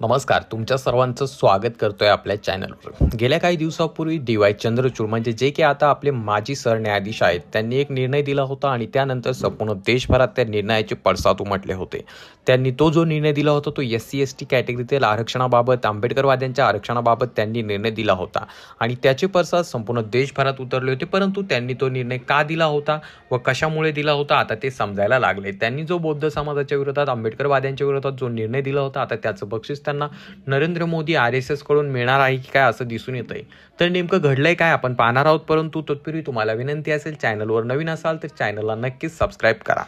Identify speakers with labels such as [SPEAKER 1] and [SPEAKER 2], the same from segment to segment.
[SPEAKER 1] नमस्कार तुमच्या सर्वांचं स्वागत करतोय आपल्या चॅनलवर. गेल्या काही दिवसापूर्वी डी वाय चंद्रचूड म्हणजे जे की आता आपले माजी सरन्यायाधीश आहेत त्यांनी एक निर्णय दिला होता आणि त्यानंतर संपूर्ण देशभरात त्या निर्णयाचे पडसाद उमटले होते. त्यांनी तो जो निर्णय दिला होता तो एस सी एस टी कॅटेगरीतील आरक्षणाबाबत आंबेडकरवाद्यांच्या आरक्षणाबाबत त्यांनी निर्णय दिला होता. आणि त्याचे पडसाद संपूर्ण देशभरात उतरले होते परंतु त्यांनी तो निर्णय का दिला होता व कशामुळे दिला होता आता ते समजायला लागले. त्यांनी जो बौद्ध समाजाच्या विरोधात आंबेडकरवाद्यांच्या विरोधात जो निर्णय दिला होता आता त्याचं बक्षीस त्यांना नरेंद्र मोदी आर एस एसकडून मिळणार आहे की काय असं दिसून येत आहे तर नेमकं घडलंय काय आपण पाहणार आहोत परंतु तत्पूर्वी तुम्हाला विनंती असेल चॅनलवर नवीन असाल तर चॅनलला नक्कीच सबस्क्राईब करा.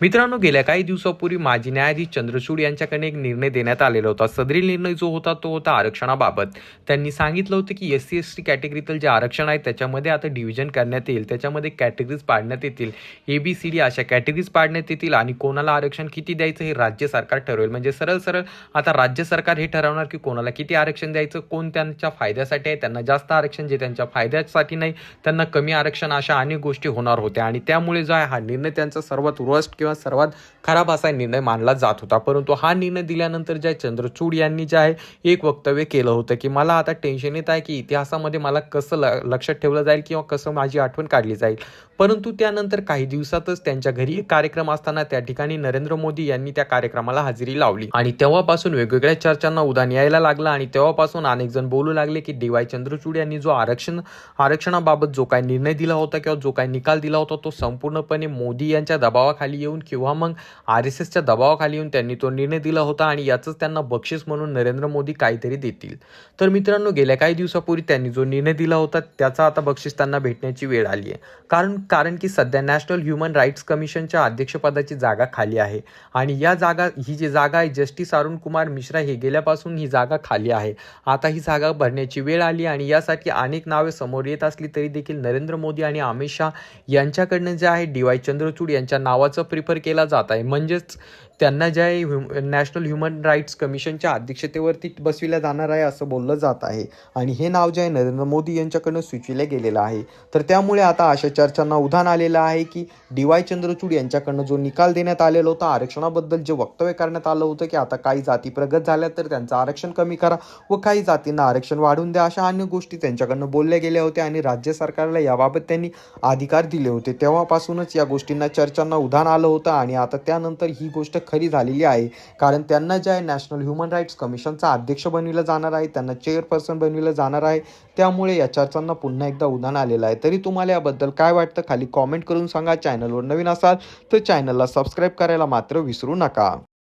[SPEAKER 1] मित्रांनो गेल्या काही दिवसापूर्वी माजी न्यायाधीश चंद्रचूड यांच्याकडे एक निर्णय देण्यात आलेला होता. सदरील निर्णय जो होता तो होता आरक्षणाबाबत. त्यांनी सांगितलं होतं की एस सी एस टी कॅटेगरीतील जे आरक्षण आहे त्याच्यामध्ये आता डिव्हिजन करण्यात येईल. त्याच्यामध्ये कॅटेगरीज पाडण्यात येतील. ए बी सी डी अशा कॅटेगरीज पाडण्यात येतील आणि कोणाला आरक्षण किती द्यायचं हे राज्य सरकार ठरवेल. म्हणजे सरळ सरळ आता राज्य सरकार हे ठरवणार की कोणाला किती आरक्षण द्यायचं कोण त्यांच्या फायद्यासाठी आहे त्यांना जास्त आरक्षण जे त्यांच्या फायद्यासाठी नाही त्यांना कमी आरक्षण अशा अनेक गोष्टी होणार होत्या. आणि त्यामुळे जो आहे हा निर्णय त्यांचा सर्वात वर्स्ट किंवा सर्वात खराब असा निर्णय मानला जात होता. परंतु हा निर्णय दिल्यानंतर जे चंद्रचूड यांनी जे आहे एक वक्तव्य केलं होतं की मला आता टेन्शन येत आहे की इतिहासामध्ये मला कसं लक्षात ठेवलं जाईल किंवा कसं माझी आठवण काढली जाईल. परंतु त्यानंतर काही दिवसातच त्यांच्या घरी एक कार्यक्रम असताना त्या ठिकाणी नरेंद्र मोदी यांनी त्या कार्यक्रमाला हजेरी लावली. आणि तेव्हापासून वेगवेगळ्या चर्चांना उदान यायला लागलं आणि तेव्हापासून अनेक जण बोलू लागले की डी वाय चंद्रचूड यांनी जो आरक्षण आरक्षणाबाबत जो काही निर्णय दिला होता किंवा जो काही निकाल दिला होता तो संपूर्णपणे मोदी यांच्या दबावाखाली येऊन किंवा मग आर एस एसच्या दबावाखाली येऊन त्यांनी तो निर्णय दिला होता आणि याचंच त्यांना बक्षीस म्हणून नरेंद्र मोदी काहीतरी देतील. तर मित्रांनो गेल्या काही दिवसापूर्वी त्यांनी जो निर्णय दिला होता त्याचा आता बक्षीस त्यांना भेटण्याची वेळ आली आहे. कारण कारण की सध्या नॅशनल ह्युमन राईट्स कमिशनच्या अध्यक्षपदाची जागा खाली आहे. आणि या जागा ही जी जागा आहे जस्टिस अरुण कुमार मिश्रा हे गेल्यापासून ही जागा खाली आहे. आता ही जागा भरण्याची वेळ आली आणि यासाठी अनेक नावे समोर येत असली तरी देखील नरेंद्र मोदी आणि अमित शहा यांच्याकडनं जे आहे डी वाय चंद्रचूड यांच्या नावाचं प्रिफर केला जात आहे. म्हणजेच त्यांना ज्या आहे ह्युम नॅशनल ह्युमन राईट्स कमिशनच्या अध्यक्षतेवरती बसविल्या जाणार आहे असं बोललं जात आहे. आणि हे नाव जे आहे नरेंद्र मोदी यांच्याकडनं सुचविलं गेलेलं आहे. तर त्यामुळे आता अशा चर्चांना उधाण आलेलं आहे की डी वाय चंद्रचूड यांच्याकडनं जो निकाल देण्यात आलेला होता आरक्षणाबद्दल जे वक्तव्य करण्यात आलं होतं की आता काही जाती प्रगत झाल्या तर त्यांचं आरक्षण कमी करा व काही जातींना आरक्षण वाढवून द्या अशा अन्य गोष्टी त्यांच्याकडनं बोलल्या गेल्या होत्या आणि राज्य सरकारला याबाबत त्यांनी अधिकार दिले होते. तेव्हापासूनच या गोष्टींना चर्चांना उधाण आलं होतं आणि आता त्यानंतर ही गोष्ट खरी झालेली आहे. कारण त्यांना जे आहे नॅशनल ह्युमन राईट्स कमिशनचा अध्यक्ष बनविलं जाणार आहे त्यांना चेअरपर्सन बनविलं जाणार आहे. त्यामुळे या चर्चांना पुन्हा एकदा उदाहरण आलेलं आहे. तरी तुम्हाला याबद्दल काय वाटतं? खाली कॉमेंट करून सांगा. चॅनलवर नवीन असाल तर चॅनलला सबस्क्राईब करायला मात्र विसरू नका.